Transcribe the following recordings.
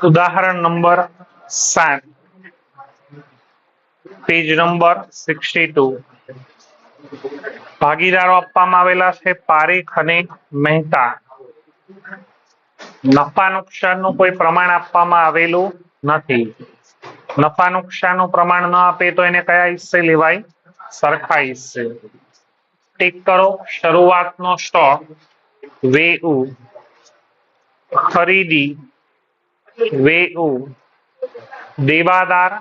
ઉદાહરણ નંબર સાત. Page number sixty two. ભાગીદારો આપવામાં આવેલા છે પારેખ અને મહેતા. નફા નુકસાનનું કોઈ પ્રમાણ આપવામાં આવેલું નથી. નફા નુકસાનનું પ્રમાણ ન આપે તો એને કયા હિસ્સે લેવાય? સરખા હિસ્સે. ટીક કરો, શરૂઆતનો સ્ટોક, વેઉ, ખરીદી વેઉ દેવાદાર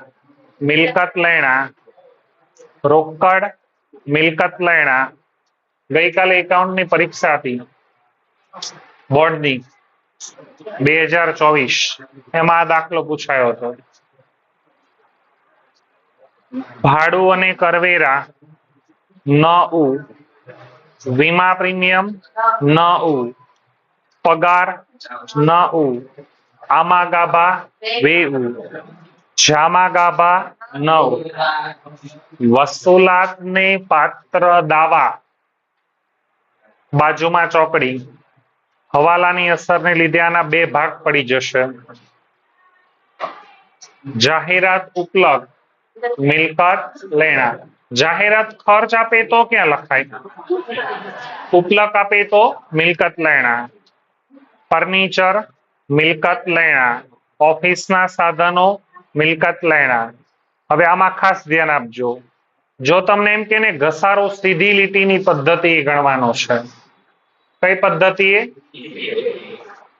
મિલકત લેણા રોકડ મિલકત લેણા ગઈકાલે એકાઉન્ટની પરીક્ષા હતી બોર્ડની બે હજાર ચોવીસ એમાં દાખલો પૂછાયો હતો. ભાડું અને કરવેરા ન ઉ વીમા પ્રીમિયમ ન ઉ પગાર ન ઉ આમા ગાભા વેઉ જામા ગાભા નવ. વસૂલાતને પાત્ર દાવા. બાજુમાં ચોકડી. હવાલાની અસરને લીધે આના બે ભાગ પડી જશે. જાહેરાત ઉપલબ્ધ. મિલકત લેણા. જાહેરાત ખર્ચ આપે તો ક્યાં લખાય? ઉપલક આપે તો મિલકત લેણા. ફર્નિચર મિલકત લેણા ઓફિસના સાધનો મિલકત લેણા હવે આમાં ખાસ ધ્યાન આપજો. જો તમને એમ કે ઘસારો સીધી લીટીની પદ્ધતિ ગણવાનો છે, કઈ પદ્ધતિએ?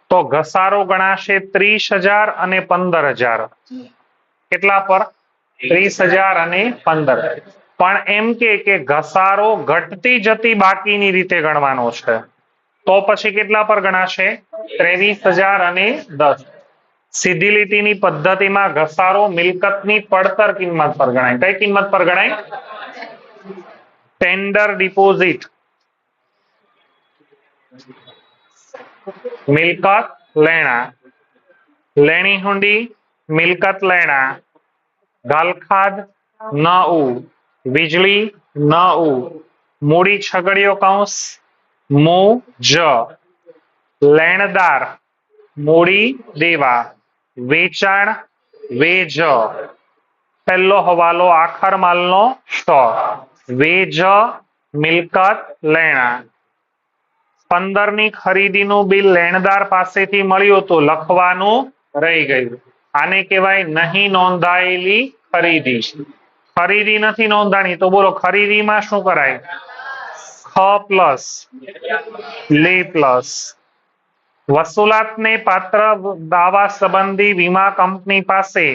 તો ઘસારો ગણાશે ત્રીસ હજાર અને પંદર હજાર. કેટલા પર? ત્રીસ હજાર અને પંદર. પણ એમ કે ઘસારો ઘટતી જતી બાકીની રીતે ગણવાનો છે. તો પછી કેટલા પર ગણાશે? ત્રેવીસ હજાર અને દસ. સીધી લીટીની પદ્ધતિમાં ઘસારો મિલકતની પડતર કિંમત પર ગણાય. કઈ કિંમત પર ગણાય? ટેન્ડર ડિપોઝિટ મિલકત લેણા. લેણી હુંડી, મિલકત લેણા. ગાલખાદ ન ઉ. વીજળી ન ઉ. મૂડી છગડીયો કૌંસ મુ લેણદાર, મૂડી દેવા, વેચાણ, વેજ. પહેલો હવાલો આખર માલનો સ્ટોક. વેજ, મિલકત, લેણા. પંદરની ખરીદીનું બિલ લેણદાર પાસેથી મળ્યું હતું, લખવાનું રહી ગયું. આને કહેવાય નહીં નોંધાયેલી ખરીદી. ખરીદી નથી નોંધાણી, તો બોલો, ખરીદીમાં શું કરાય? પ્લસ લે પ્લસ વસૂલાતને પાત્ર દાવા સંબંધી વીમા કંપની પાસે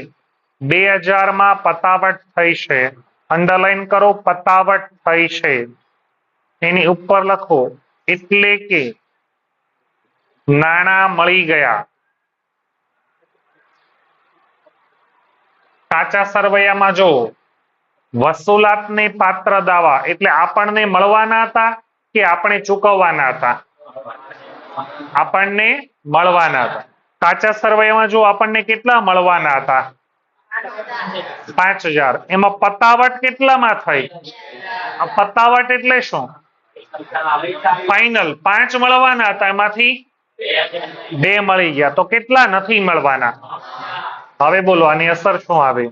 બે હજારમાં પતાવટ થઈ છે. અંડરલાઈન કરો, પતાવટ થઈ છે. એની ઉપર લખો, એટલે કે નાણાં મળી ગયા. કાચા સરવૈયામાં જો વસૂલાતને પાત્ર દાવા એટલે આપણને મળવાના હતા કે આપણે ચૂકવવાના હતા? આપણને મળવાના હતા. કાચા સરવૈયામાં જો આપણને કેટલા મળવાના હતા? પાંચ હજાર. એમાં પતાવટ કેટલામાં થઈ? પતાવટ એટલે શું? ફાઇનલ. પાંચ મળવાના હતા એમાંથી? બે મળી ગયા. તો કેટલા નથી મળવાના? હવે બોલો, આની અસર શું આવે?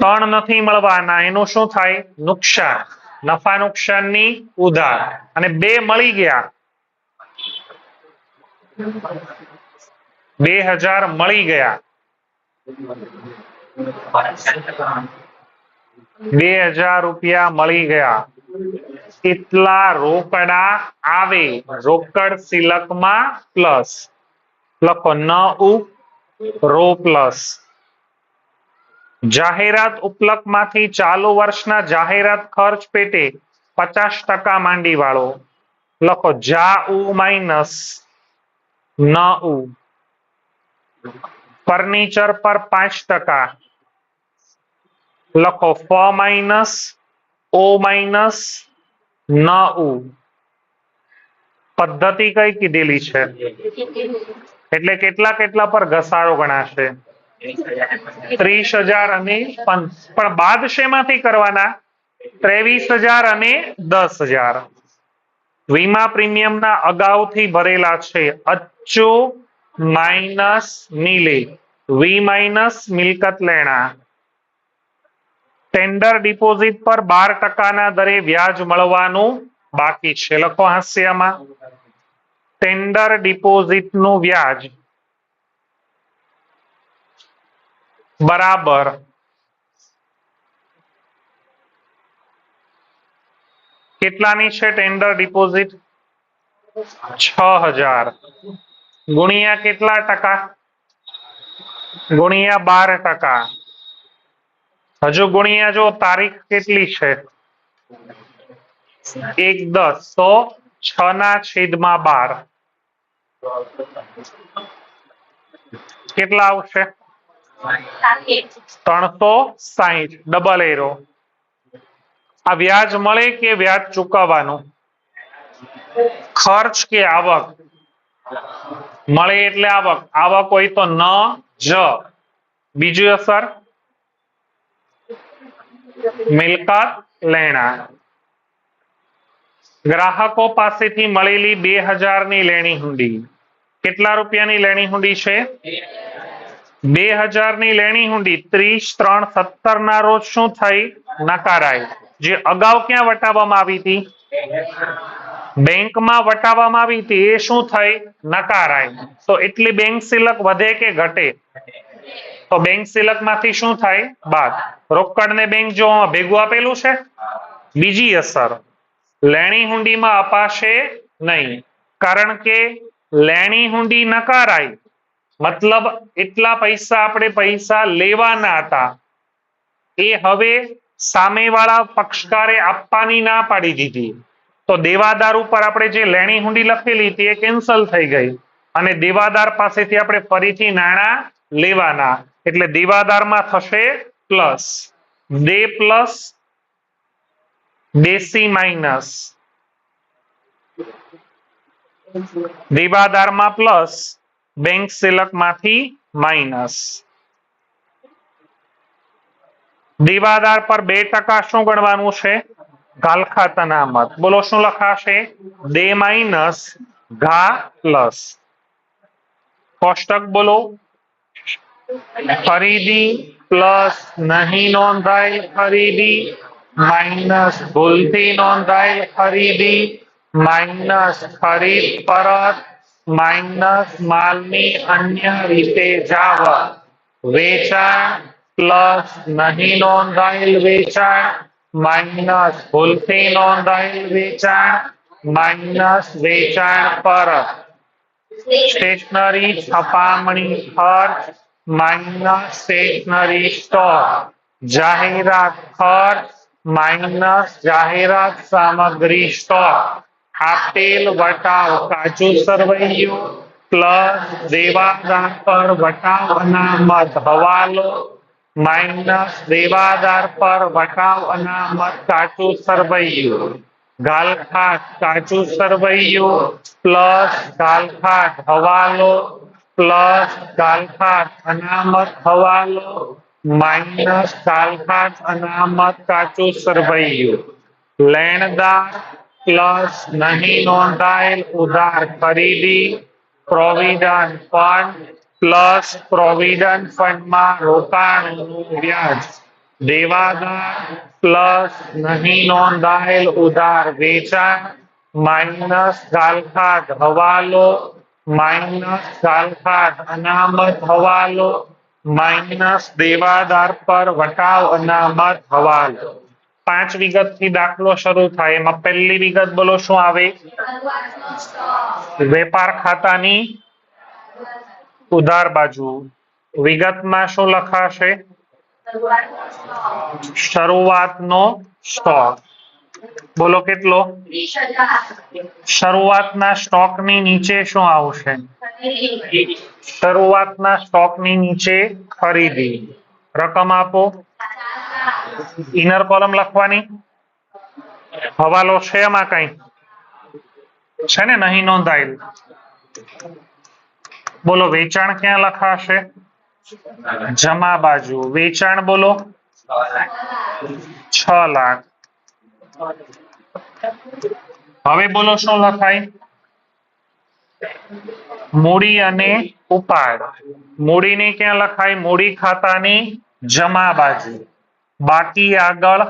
ત્રણ નથી મળવાના, એનું શું થાય? નુકસાન. નફા નુકસાનની ઉધાર. અને બે મળી ગયા. બે હજાર મળી ગયા. બે હજાર રૂપિયા મળી ગયા. એટલા રોકડા આવે. રોકડ સિલકમાં પ્લસ લખો ન ઉપ રો પ્લસ જાહેરાત ઉપલકમાંથી ચાલુ વર્ષના જાહેરાત ખર્ચ પેટે પચાસ ટકા માંડી વાળો લખો જા ઉ માઇનસ ન ઉ. ફર્નિચર પર પાંચ ટકા. લખો ફ માઇનસ ઓ માઇનસ ન ઉ. પદ્ધતિ કઈ કીધેલી છે? એટલે કેટલા કેટલા પર ઘસારો ગણાશે? ત્રીસ હજાર અને પણ બાદ શેમાંથી કરવાના? ત્રેવીસ હજાર અને દસ હજાર. વીમા પ્રીમિયમના અગાઉથી ભરેલા છે. અચ્ચો માઇનસ મિલી. વી માઇનસ મિલકત લેણા. ટેન્ડર ડિપોઝિટ પર બાર ટકાના દરે વ્યાજ મળવાનું બાકી છે. લખો હાસ્યમાં ટેન્ડર ડિપોઝિટનું વ્યાજ. બરાબર કેટલાની છે ટેન્ડર ડિપોઝિટ છ હજાર ગુણ્યા કેટલા ટકા ગુણ્યા બાર ટકા હજુ ગુણ્યા જો તારીખ કેટલી છે એક દસ તો છ ના છેદમાં બાર કેટલા આવશે ત્રણસો સાહીઠ. ડબલ એરો આ વ્યાજ મળે કે વ્યાજ ચૂકવવાનું? ખર્ચ કે આવક? મળે એટલે આવક. આવક હોય તો ન, જ. બીજી અસર મિલકત લેણા ગ્રાહકો પાસેથી મળેલી બે હજારની લેણી હુંડી કેટલા રૂપિયાની લેણી હુંડી છે? બે હજારની લેણી હુંડી, ત્રીસ, ત્રણ સત્તર ના રોજ શું થઈ? નકારાય જે અગાઉ ક્યાં વટાવવામાં આવી હતી? બેંકમાં વટાવવામાં આવી હતી. એ શું થઈ? નકારાય તો એટલી બેંક સિલક વધે કે ઘટે? તો બેંક સિલકમાંથી શું થાય? બાદ. રોકડ ને બેંક જો ભેગું આપેલું છે? બીજી અસર. લેણી હુંડીમાં અપાશે નહીં. કારણ કે લેણી હુંડી નકારાઈ. મતલબ એટલા પૈસા આપણે પૈસા લેવાના હતા. એ હવે સામેવાળા પક્ષકારે આપવાની ના પાડી દીધી. તો દેવાદાર ઉપર આપણે જે લેણી હુંડી લખેલી હતી એ કેન્સલ થઈ ગઈ. અને દેવાદાર પાસેથી આપણે ફરીથી નાણાં લેવાના. એટલે દેવાદારમાં થશે પ્લસ. દે પ્લસ દેસી માઇનસ. દેવાદારમાં પ્લસ બેંક સિલકમાંથી માઇનસ દેવાદાર પર બે ટકા શું ગણવાનું છે ગાલખાત અનામત બોલો શું લખાશે દે માઇનસ ઘા પ્લસ કોષ્ટક બોલો ખરીદી પ્લસ નહીં નોંધાયેલ ખરીદી માઇનસ ભૂલથી નોંધાયેલ ખરીદી માઇનસ ખરીદ પરત માઇનસ માલની અન્ય રીતે જાવક વેચાણ પ્લસ નહીં નોંધાયેલ વેચાણ, માઇનસ ભૂલથી નોંધાયેલ વેચાણ, માઇનસ વેચાણ પર. સ્ટેશનરી છપામણી ખર્ચ, માઇનસ સ્ટેશનરી સ્ટોક. જાહેરાત ખર્ચ, માઇનસ જાહેરાત સામગ્રી સ્ટોક. આપેલ વટાવ કાચું સરવૈયું પ્લસ દેવાદાર પર વટાવ અનામત હવાલો માઇનસ દેવાદાર પર વટાવ અનામત કાચું સરવૈયું ગાલખાત કાચું સરવૈયું પ્લસ ગાલખાત હવાલો પ્લસ ગાલખાત અનામત હવાલો માઇનસ ગાલખાત અનામત કાચું સરવૈયું લેણદાર પ્લસ નહીં નોંધાયેલ ઉધાર ખરીદી પ્રોવિડન્ટ ફંડ પ્લસ પ્રોવિડન્ટ ફંડમાં રોકાણનું વ્યાજ. દેવાદાર પ્લસ નહીં નોંધાયેલ ઉધાર વેચાણ માઇનસ ગાલખાત હવાલો, માઇનસ ગાલખાત અનામત હવાલો, માઇનસ દેવાદાર પર વટાવ અનામત હવાલો. પાંચ વિગતથી દાખલો શરૂ થાય. એમાં પહેલી વિગત બોલો, શું આવે? વેપાર ખાતાની ઉધાર બાજુ. વિગતમાં શું લખાશે? શરૂઆતનો સ્ટોક. બોલો કેટલો? શરૂઆતના સ્ટોકની નીચે શું આવશે? શરૂઆતના સ્ટોકની નીચે ખરીદી. રકમ આપો. ઇનર કોલમ લખવાની. હવાલો છે એમાં કઈ? છે ને નહીં નોંધાયેલ? બોલો, વેચાણ ક્યાં લખાશે? જમા બાજુ. વેચાણ બોલો. છ લાખ. હવે બોલો શું લખાય? મૂડી અને ઉપાડ. મૂડીની ક્યાં લખાય? મૂડી ખાતાની જમા બાજુ. બાકી આગળ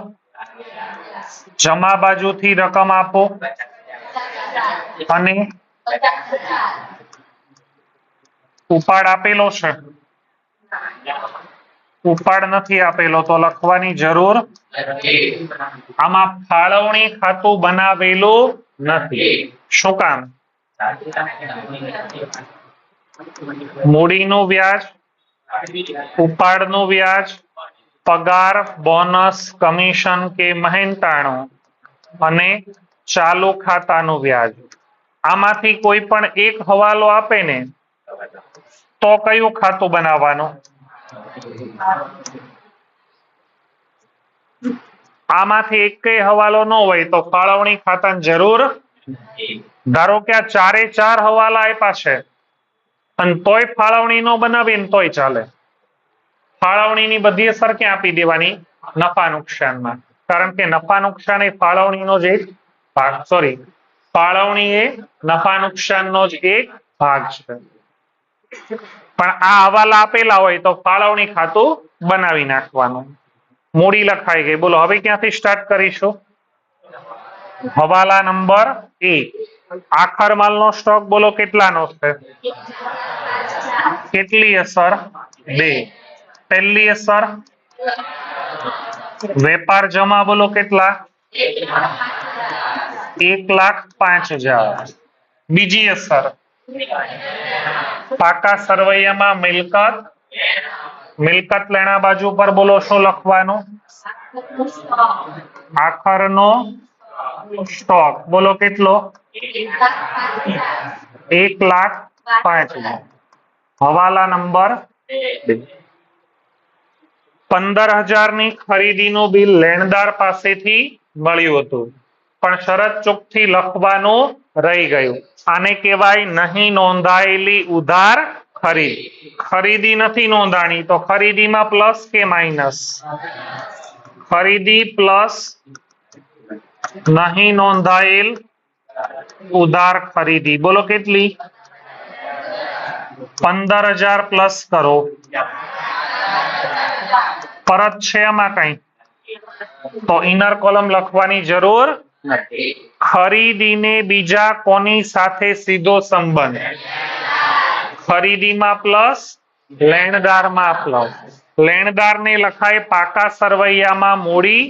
જમા બાજુથી રકમ આપો અને ઉપાડ આપેલો છે. ઉપાડ નથી આપેલો તો લખવાની જરૂર આમાં ફાળવણી ખાતું બનાવેલું નથી. શું કામ? મૂડીનું વ્યાજ, ઉપાડનું વ્યાજ પગાર, બોનસ, કમિશન કે મહેનતાણું અને ચાલુ ખાતાનું વ્યાજ. આમાંથી કોઈ પણ એક હવાલો આપે ને, તો કયું ખાતું બનાવવાનું? આમાંથી એકેય હવાલો ન હોય તો ફાળવણી ખાતાની જરૂર ધારો કે આ ચારે ચાર હવાલા આપ્યા છે, અને તોય ફાળવણી નો બનાવીને તોય ચાલે. ફાળવણીની બધી અસર ક્યાં આપી દેવાની? નફા નુકસાનમાં. કારણ કે નફા નુકસાન એ ફાળવણીનો જ એક ભાગ સોરી ફાળવણી એ નફા નુકસાનનો જ એક ભાગ છે. પણ આ હવાલા આપેલા હોય તો ફાળવણી ખાતું બનાવી નાખવાનું. મૂડી લખાઈ ગઈ. બોલો, હવે ક્યાંથી સ્ટાર્ટ કરીશું? હવાલા નંબર એક. આખર માલનો સ્ટોક બોલો કેટલાનો છે? કેટલી અસર? બે. પહેલી અસર. વેપાર જમા બોલો કેટલા? એક લાખ પાંચ હજાર. બીજી અસર. પાકા સરવૈયામાં મિલકત. મિલકત લેણા બાજુ પર બોલો શું લખવાનું? આખરનો સ્ટોક. બોલો કેટલો? એક લાખ પાંચ હજાર. હવાલા નંબર. પંદર હજારની ખરીદીનું બિલ લેણદાર પાસેથી મળ્યું હતું. પણ શરત ચૂકથી લખવાનું રહી ગયું. આને કહેવાય નહીં નોંધાયેલી ઉધાર ખરીદ. ખરીદી નથી નોંધાણી, તો ખરીદીમાં પ્લસ કે માઇનસ? ખરીદી પ્લસ નહીં નોંધાયેલ ઉધાર ખરીદી. બોલો કેટલી? પંદર હજાર પ્લસ કરો. પરત છે એમાં કઈ? તો ઇનર કોલમ લખવાની જરૂર ખરીદીને બીજા કોની સાથે સીધો સંબંધ? ખરીદીમાં પ્લસ, લેણદારમાં પ્લસ. લેણદારને લખાય પાકા સરવૈયામાં મૂડી.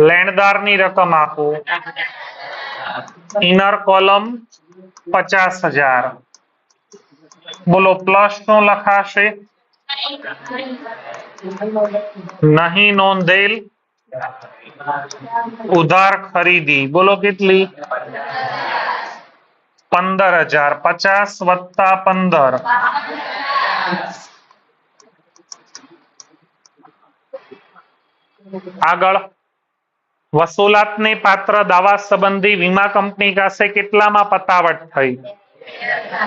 લેણદારની રકમ આપો. ઇનર કોલમ પચાસ હજાર. બોલો પ્લસ શું લખાશે? નહીં નોંધેલ ઉધાર ખરીદી બોલો કેટલી પંદર હજાર પચાસ વત્તા પંદર આગળ. વસૂલાતને પાત્ર દાવા સંબંધી વીમા કંપની પાસે કેટલામાં પતાવટ થઈ?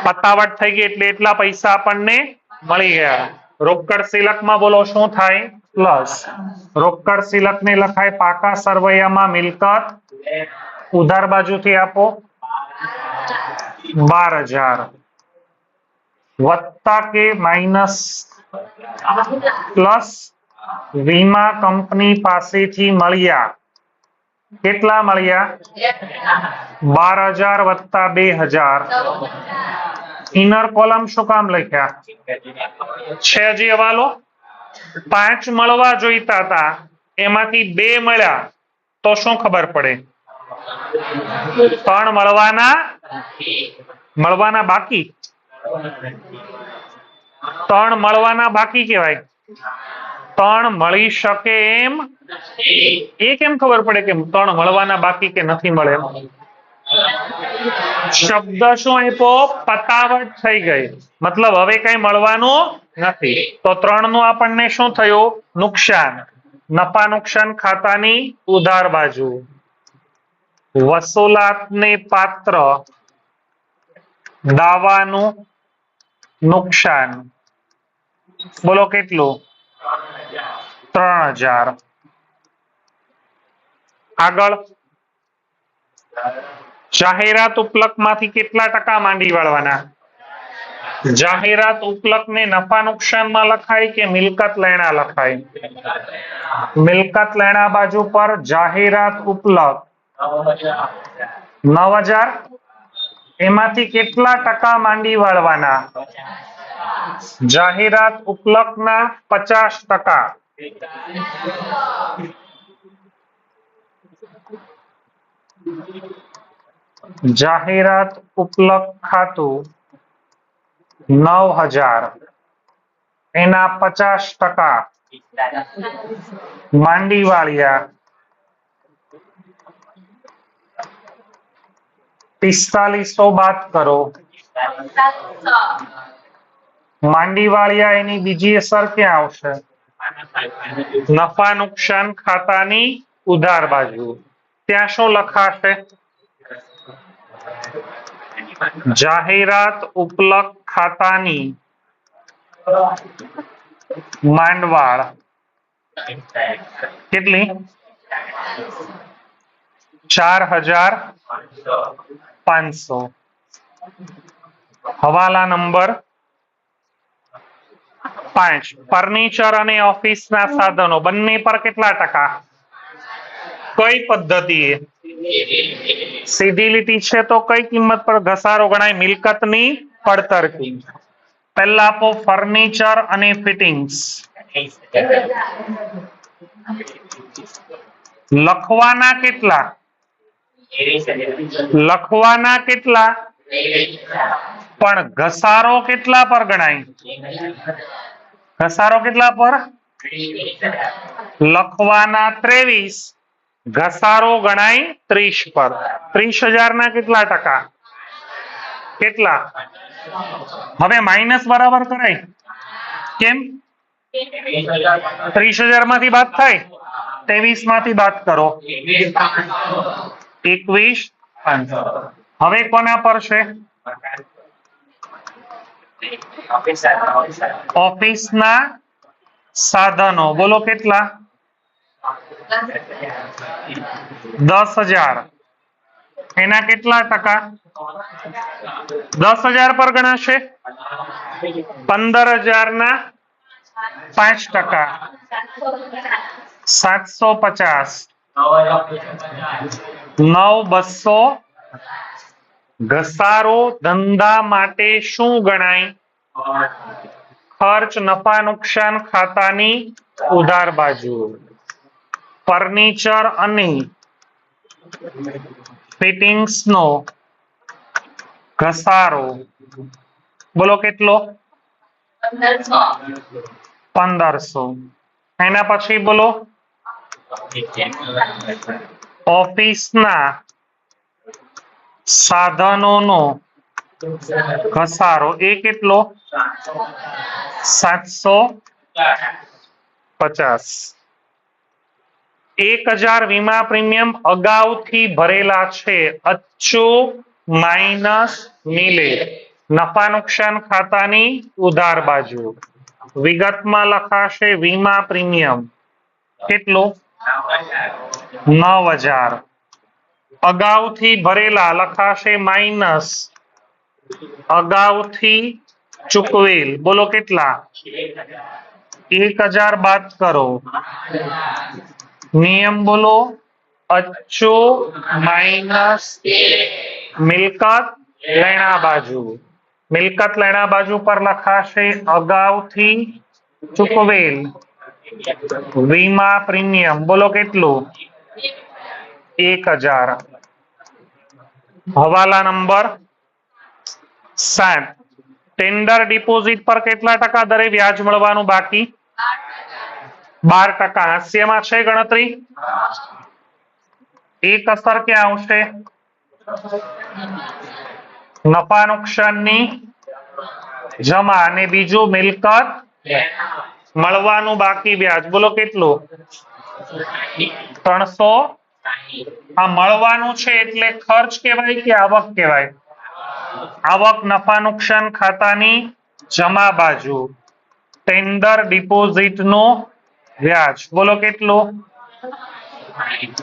પતાવટ થઈ ગઈ એટલે એટલા પૈસા આપણને મળી ગયા. રોકડ સિલકમાં બોલો શું થાય? પ્લસ. રોકડ સિલકને લખાય પાકા સરવૈયામાં મિલકત. ઉધાર બાજુથી આપો. બાર હજાર. વત્તા કે માઇનસ. પ્લસ વીમા કંપની પાસેથી મળ્યા. કેટલા મળ્યા? બાર હજાર વત્તા બે હજાર. ઇનર કોલમ શું કામ લખ્યા? છે હજી હવાલો. પાંચ મળવા જોઈતા હતા એમાંથી બે મળ્યા, તો શું ખબર પડે? ત્રણ મળવાના મળવાના બાકી? ત્રણ મળવાના બાકી કહેવાય. ત્રણ મળી શકે એમ? એ કેમ ખબર પડે કે ત્રણ મળવાના બાકી કે નથી મળે એમ? શબ્દ શું આપ્યો પતાવટ થઈ ગઈ. મતલબ હવે કઈ મળવાનું નથી. તો ત્રણનું આપણને શું થયું? નુકસાન. નફા નુકસાન ખાતાની ઉધાર બાજુ. વસૂલાતને પાત્ર દાવાનું નુકસાન. બોલો કેટલું? ત્રણ હજાર. આગળ. જાહેરાત ઉપલકમાંથી કેટલા ટકા માંડી વાળવાના? જાહેરાત ઉપલક ને નફા નુકસાનમાં લખાય કે મિલકત લેણા લખાય? મિલકત લેણા બાજુ પર જાહેરાત ઉપલક નવ હજાર? એમાંથી કેટલા ટકા માંડી વાળવાના? જાહેરાત ઉપલકના પચાસ ટકા. જાહેરાત ઉપલબ્ધ ખાતું નવ હજાર. એના પચાસ ટકા. માંડી વાળિયા પિસ્તાલીસો બાદ કરો. માંડી વાળિયા એની બીજી અસર ક્યાં આવશે? નફા નુકસાન ખાતાની ઉધાર બાજુ. ત્યાં શું લખાશે? જાહેરાત ઉપલક ખાતાની માંડવાળ. કેટલી? ચાર હજાર પાંચસો. હવાલા નંબર પાંચ. ફર્નિચર અને ઓફિસના સાધનો. બંને પર કેટલા ટકા? કઈ પદ્ધતિએ સીધી લીટી છે તો કઈ કિંમત પર ઘસારો ગણાય? મિલકતની પડતર પહેલા આપો ફર્નિચર અને ફિટિંગ્સ. લખવાના કેટલા? લખવાના કેટલા? પણ ઘસારો કેટલા પર ગણાય? ઘસારો કેટલા પર? લખવાના ત્રેવીસ. ઘસારો ગણાય ત્રીસ પર. ત્રીસ હજાર ના કેટલા ટકા? કેટલા? હવે માઇનસ બરાબર કરાય. કેમ? ત્રીસ હજારમાંથી બાદ થાય. ત્રેવીસમાંથી બાદ કરો. એકવીસ. હવે કોના પર છે? ઓફિસના સાધનો. બોલો કેટલા? દસ હજાર. એના કેટલા ટકા? દસ હજાર પર ગણાશે? પંદર હજાર ના પાંચ ટકા. સાતસો પચાસ. નવ બસો. ઘસારો ધંધા માટે શું ગણાય? ખર્ચ, નફા, નુકસાન ખાતાની ઉધાર બાજુ. ફર્નિચર અને ફિટિંગ્સ નો ઘસારો. બોલો કેટલો? પંદરસો. એના પછી બોલો? ઓફિસના સાધનોનો ઘસારો. એ કેટલો? સાતસો પચાસ. એક હજાર વીમા પ્રીમિયમ અગાઉથી ભરેલા છે. અચ્છું માઇનસ મિલે. નફા નુકસાન ખાતાની ઉધાર બાજુ. વિગતમાં લખાશે વીમા પ્રીમિયમ. કેટલું? નવ હજાર. અગાઉથી ભરેલા લખાશે માઇનસ. અગાઉથી ચૂકવેલ. બોલો કેટલા? એક હજાર બાદ કરો. નિયમ બોલો. અચ્છો માઇનસ મિલકત લેણા બાજુ. મિલકત લેણા બાજુ પર લખાશે અગાઉથી ચૂકવેલ. વીમા પ્રીમિયમ. બોલો કેટલું? એક હજાર. હવાલા નંબર સાત. ટેન્ડર ડિપોઝિટ પર કેટલા ટકા દરે વ્યાજ મળવાનું બાકી? બાર ટકા હાસ્યમાં છે ગણતરી? એક અસર ક્યાં આવશે? નફા નુકસાનની જમા અને બીજું મિલકત મળવાનું બાકી વ્યાજ. બોલો કેટલું? ત્રણસો? આ મળવાનું છે એટલે ખર્ચ કહેવાય કે આવક કહેવાય? આવક નફા નુકસાન ખાતાની જમા બાજુ. ટેન્ડર ડિપોઝિટ નો વ્યાજ. બોલો કેટલું?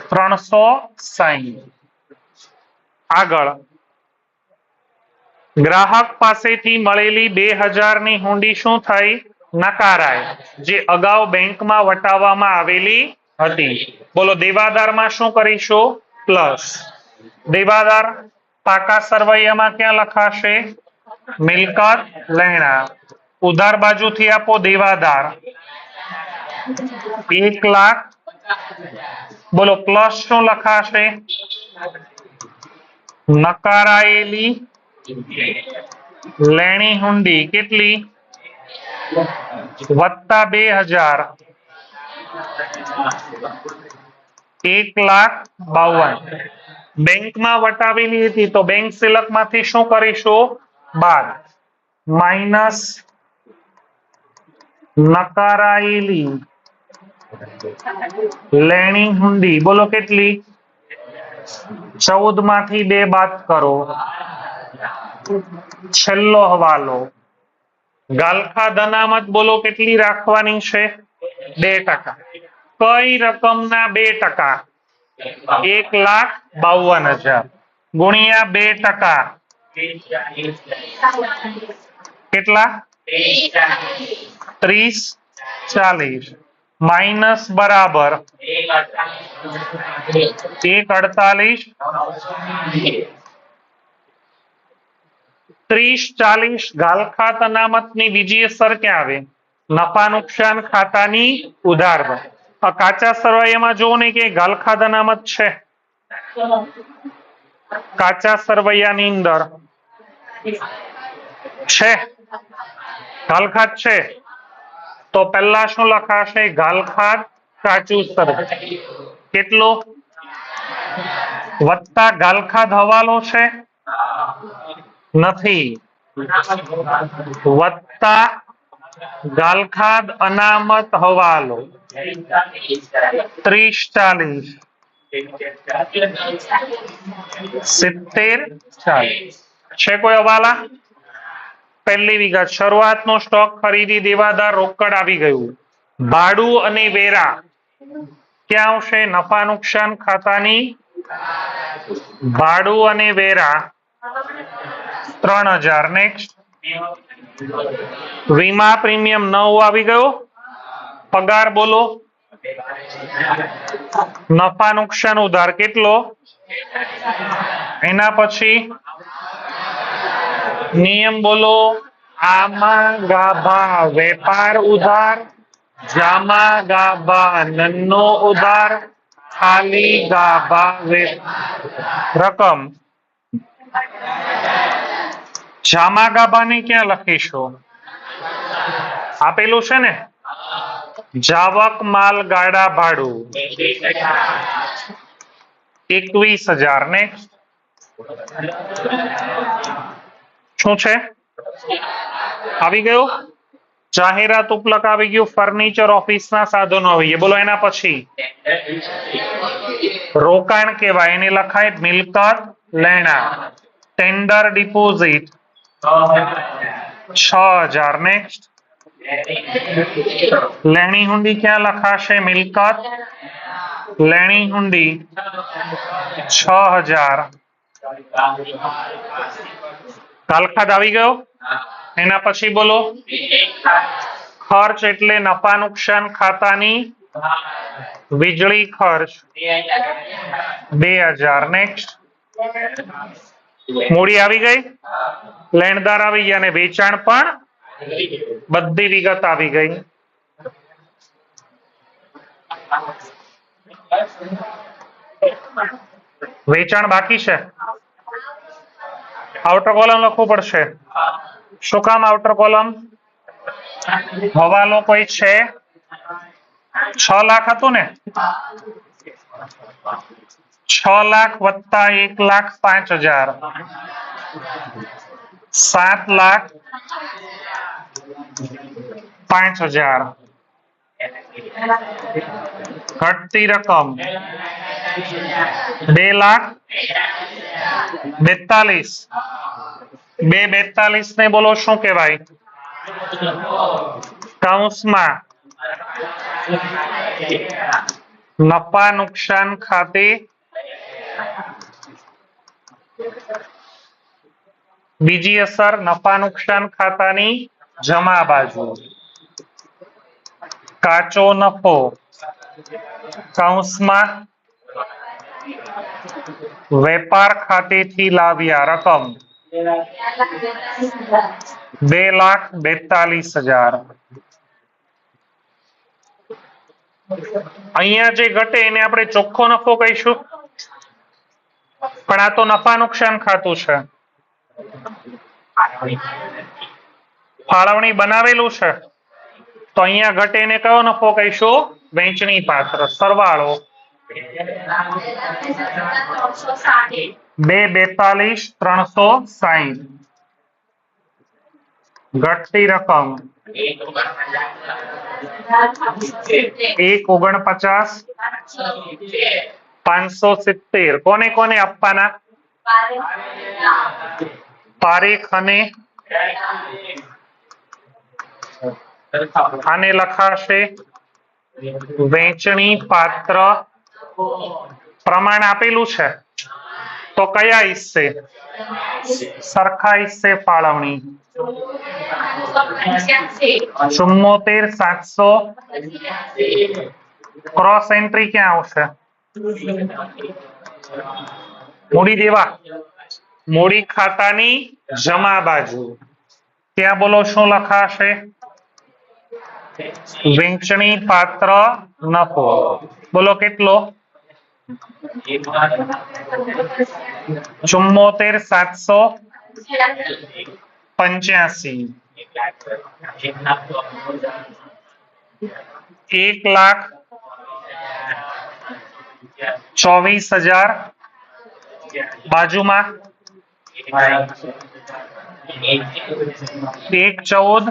ત્રણસો સાહીઠ આગળ. ગ્રાહક પાસેથી મળેલી બે હજારની હુંડી શું થઈ? નકારાય, જે અગાઉ બેંકમાં વટાવવામાં આવેલી હતી. બોલો, દેવાદારમાં શું કરીશું? પ્લસ. દેવાદાર પાકા સરવૈયામાં ક્યાં લખાશે? મિલકત લેણા. ઉધાર બાજુથી આપો દેવાદાર. એક લાખ બોલો પ્લસ શું લખાશે નકારાયેલી લેણી હુંડી કેટલી વત્તા બે હજાર એક લાખ બાવન બેંકમાં વટાવેલી હતી તો બેંક સિલકમાંથી શું કરીશું બાદ માઇનસ નકારાયેલી લેણી હુંડી, બોલો કેટલી? ચૌદમાંથી બે બાદ કરો. છેલ્લો હવાલો. ગાલખા અનામત બોલો કેટલી રાખવાની છે? બે ટકા. કઈ રકમના બે ટકા? એક લાખ બાવન હજાર. ગુણ્યા બે ટકા. કેટલા? ત્રીસ ચાલીસ. માઇનસ બરાબર. એક અડતાલીસ. ત્રીસ ચાલીસ. ગાલખાત અનામતની બીજી અસર ક્યાં આવે? નફા નુકસાન ખાતાની ઉધાર કાચા સરવૈયામાં જોવો ને કે ગાલખાત અનામત છે. કાચા સરવૈયાની અંદર. છે. ગાલખાત છે. તો પહેલા શું લખાશે? ગાલખાત કાચું સરવૈયું કેટલો? વત્તા ગાલખાત હવાલો છે? નથી. વત્તા ગાલખાદ અનામત હવાલો. ત્રીસ ચાલીસ સિત્તેર ચાલીસ. છે કોઈ હવાલા? પહેલી વિગત શરૂઆતનો સ્ટોક ખરીદી દેવાદાર રોકડ આવી ગયું. ભાડું અને વેરા ક્યાં આવશે? નફા નુકસાન ખાતાની ભાડું અને વેરા ત્રણ હજાર. નેક્સ્ટ વીમા પ્રીમિયમ નવ આવી ગયો. પગાર બોલો. નફા નુકસાન ઉધાર કેટલો? એના પછી નિયમ બોલો, આમાં ગાભા વેપાર ઉધાર, જામા ગાભા નન્નો ઉધાર, ખાલી ગાભા રકમ. જામા ગાભાને ક્યાં લખીશું? આપેલું છે ને? જાવક માલ ગાડા ભાડું. એકવીસ હજાર ને? શું છે? આવી ગયું? જાહેરાત ઉપલક આવી ગયું ફર્નિચર ઓફિસના સાધનો આવી ગયા. બોલો એના પછી. રોકાણ કહેવાય, એને લખાય મિલકત લેણા. ટેન્ડર ડિપોઝિટ છ હજાર. નેક્સ્ટ લેણી હુંડી ક્યાં લખાશે? મિલકત લેણી હુંડી. છ હજાર. કાલખાદ આવી ગયો? એના પછી બોલો. ખર્ચ એટલે નફા નુકસાન ખાતાની વીજળી ખર્ચ. બે હજાર. નેક્સ્ટ મૂડી આવી ગઈ? લેણદાર આવી ગયા અને વેચાણ પણ બધી વિગત આવી ગઈ. વેચાણ બાકી છે? આઉટર કોલમ લખવું પડશે? શું કામ આઉટર કોલમ હવાલો કોઈ છે? છ લાખ હતું ને? છ લાખ વત્તા એક લાખ પાંચ હજાર. સાત લાખ પાંચ હજાર. ઘટતી રકમ બે લાખ બેતાલીસ. બે બેતાલીસ ને બોલો શું કહેવાય? કૌંસમાં નફા નુકસાન ખાતે બીજી અસર નફા નુકસાન ખાતાની જમા બાજુ. કાચો નફો. કૌંસમાં વેપાર ખાતેથી લાવ્યા રકમ. બે લાખ બેતાલીસ હજાર. અહીંયા જે ઘટે એને આપણે ચોખ્ખો નફો કહીશું. પણ આ તો નફા નુકસાન ખાતું છે. ફાળવણી બનાવેલું છે. તો અહીંયા ઘટે એને કયો નફો કહીશું? વહેંચણી પાત્ર સરવાળો. બે બેતાલીસ ત્રણસો સાહીઠ ઘટતી રકમ. એક ઓગણપચાસ પાંચસો સિત્તેર. કોને કોને આપવાના? પારેખ અને આને લખાશે વેચણી પાત્ર પ્રમાણ આપેલું છે. તો કયા હિસ્સે? સરખા હિસ્સે ફાળવણી. ચુમ્મોતેર, સાતસો. ક્રોસ એન્ટ્રી ક્યાં આવશે? મૂડી દેવા. મૂડી ખાતાની જમા બાજુ. ત્યાં બોલો શું લખાશે? વેચણી પાત્ર નફો બોલો કેટલો ચુમ્મોતેર સાતસો પંચ્યાસી એક લાખ ચોવીસ હજાર બાજુમાં એક ચૌદ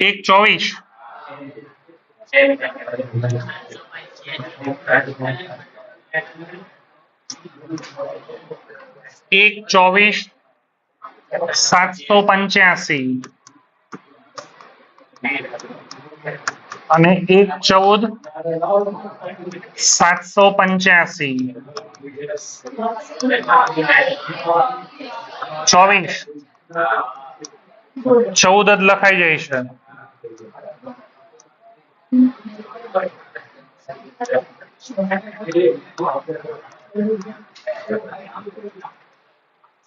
એક ચોવીસ. એક ચોવીસ સાતસો પંચ્યાસી. અને એક ચૌદ સાતસો પંચ્યાસી. ચોવીસ. ચૌદ જ લખાઈ જાય છે.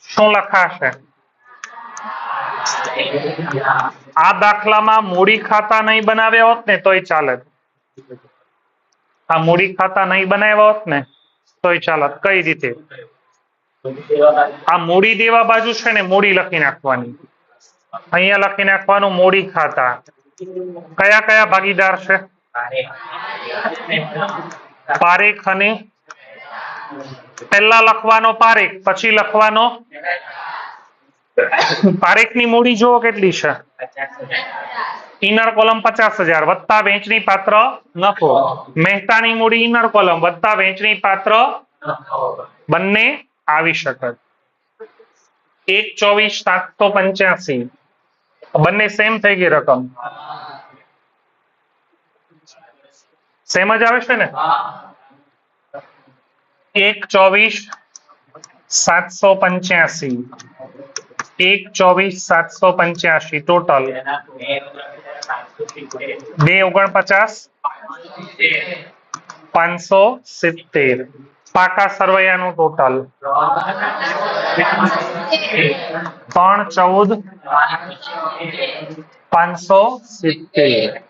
શું લખાશે? આ દાખલામાં મૂડી ખાતા નહીં બનાવ્યા હોત ને તોય ચાલે. આ મૂડી ખાતા નહીં બનાવ્યા હોત ને તોય ચાલત કઈ રીતે? આ મૂડી દેવા બાજુ છે ને મૂડી લખી નાખવાની. અહીંયા લખી નાખવાનું મૂડી ખાતા. કયા કયા ભાગીદાર છે? પારેખ અને પહેલા લખવાનો પારેખ, પછી લખવાનો પારેખની મૂડી જુઓ કેટલી છે. ઇનર કોલમ પચાસ હજાર, વત્તા વેચણી પાત્ર નફો. મહેતાની મૂડી ઇનર કોલમ, વત્તા વેચણી પાત્ર બંને આવી શકે. એક ચોવીસ સાતસો પંચ્યાસી. બંને સેમ થઈ ગઈ રકમ. સેમ જ આવે છે ને? એક ચોવીસ સાતસો પંચ્યાસી. એક ચોવીસ સાતસો પંચ્યાસી ટોટલ બે ઓગણપચાસ, પાંચસો સિત્તેર. પાકા સરવૈયાનું ટોટલ ત્રણ ચૌદ પાંચસો સિત્તેર.